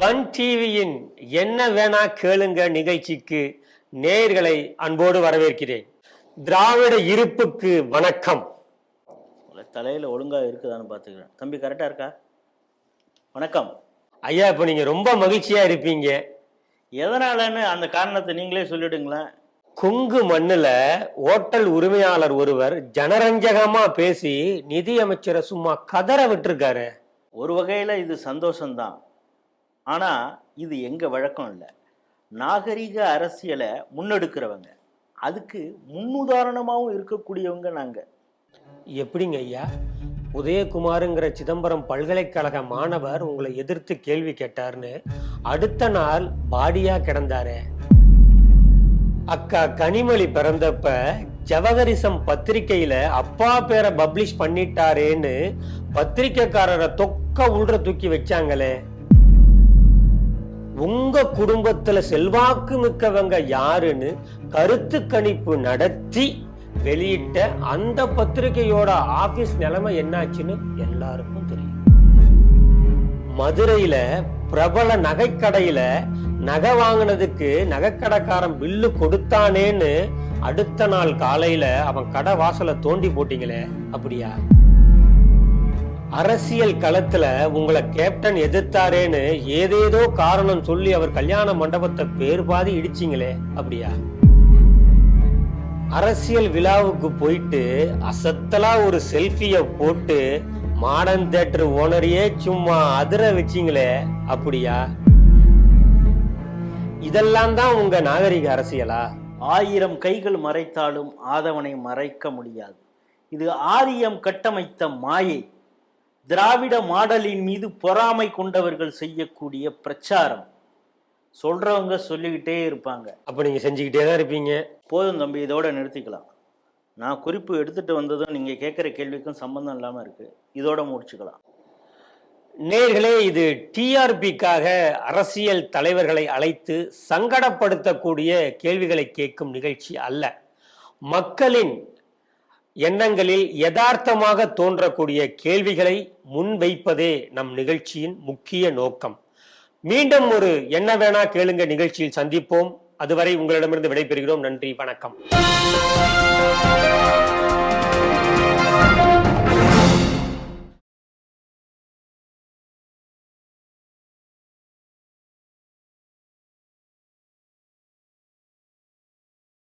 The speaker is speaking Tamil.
சன் டிவியின் என்ன வேணா கேளுங்க நிகழ்ச்சிக்கு நேயர்களை அன்போடு வரவேற்கிறேன். திராவிட இருப்புக்கு வணக்கம். தலையில ஒழுங்கா இருக்குதான்னு பாத்துக்கிறேன் தம்பி கரெக்டா இருக்கா? வணக்கம். ஐயா இப்போ நீங்க ரொம்ப மகிழ்ச்சியா இருப்பீங்க. எதனாலன்னு அந்த காரணத்தை நீங்களே சொல்லிடுங்களேன். கொங்கு மண்ணுல ஓட்டல் உரிமையாளர் ஒருவர் ஜனரஞ்சகமா பேசி நிதி அமைச்சரை சும்மா கதற விட்டுருக்காரு. ஒரு வகையில இது சந்தோஷம்தான். ஆனால் இது எங்கள் வழக்கம் இல்லை. நாகரிக அரசியலை முன்னெடுக்கிறவங்க. அதுக்கு முன்னுதாரணமாகவும் இருக்கக்கூடியவங்க நாங்கள் எப்படிங்க ஐயா? உதயகுமாருங்கிற சிதம்பரம் பல்கலைக்கழக மாணவர் உங்களை எதிர்த்து கேள்வி கேட்டார்னு அடுத்த நாள் பாடியா கிடந்தாரே. அக்கா கனிமொழி பிறந்தப்ப ஜவஹரிசம் பத்திரிகையில அப்பா பேரை பப்ளிஷ் பண்ணிட்டாரேன்னு பத்திரிக்கைக்காரரை தொக்க உள்ற தூக்கி வச்சாங்களே. உங்க குடும்பத்துல செல்வாக்கு மிக்கவங்க யாருன்னு கருத்து கணிப்பு நடத்தி வெளியிட்ட அந்த பத்திரிகையோட ஆபீஸ் நிலைமை என்னாச்சுன்னு எல்லாருக்கும் தெரியும். மதுரையில பிரபல நகைக்கடையில நகை வாங்கினதுக்கு நகைக்கடைக்காரன் பில்லு கொடுத்தானேன்னு அடுத்த நாள் காலையில அவன் கடை வாசலை தோண்டி போட்டீங்களே அப்படியா? அரசியல் களத்துல உங்களை கேப்டன் எதிர்த்தாரேன்னு ஏதேதோ காரணம் சொல்லி அவர் கல்யாண மண்டபத்தை பேர் பாதி இடிச்சிங்களே அப்படியா? அரசியல் விழாவுக்கு போயிட்டு அசத்தலா ஒரு செல்ஃபிய போட்டு மாடர்ன் தேட்டர் ஓனரையே சும்மா அதிர வச்சீங்களே அப்படியா? இதெல்லாம் தான் உங்க நாகரிக அரசியலா? ஆயிரம் கைகள் மறைத்தாலும் ஆதவனை மறைக்க முடியாது. இது ஆரியம் கட்டமைத்த மாயை. திராவிட மாடலின் மீது பொறாமை கொண்டவர்கள் செய்யக்கூடிய பிரச்சாரம். சொல்றவங்க சொல்லிக்கிட்டே இருப்பாங்க. அப்ப நீங்க செஞ்சுக்கிட்டே தான் இருப்பீங்க. போதும் தம்பி இதோட நிறுத்திக்கலாம். நான் குறிப்பு எடுத்துட்டு வந்ததும் நீங்க கேட்குற கேள்விக்கும் சம்பந்தம் இல்லாம இருக்கு. இதோட முடிச்சுக்கலாம். நேர்களே இது டிஆர்பிக்காக அரசியல் தலைவர்களை அழைத்து சங்கடப்படுத்தக்கூடிய கேள்விகளை கேட்கும் நிகழ்ச்சி அல்ல. மக்களின் எண்ணங்களில் யதார்த்தமாக தோன்றக்கூடிய கேள்விகளை முன்வைப்பதே நம் நிகழ்ச்சியின் முக்கிய நோக்கம். மீண்டும் ஒரு என்ன வேணா கேளுங்க நிகழ்ச்சியில் சந்திப்போம். அதுவரை உங்களிடமிருந்து விடைபெறுகிறோம். நன்றி வணக்கம்.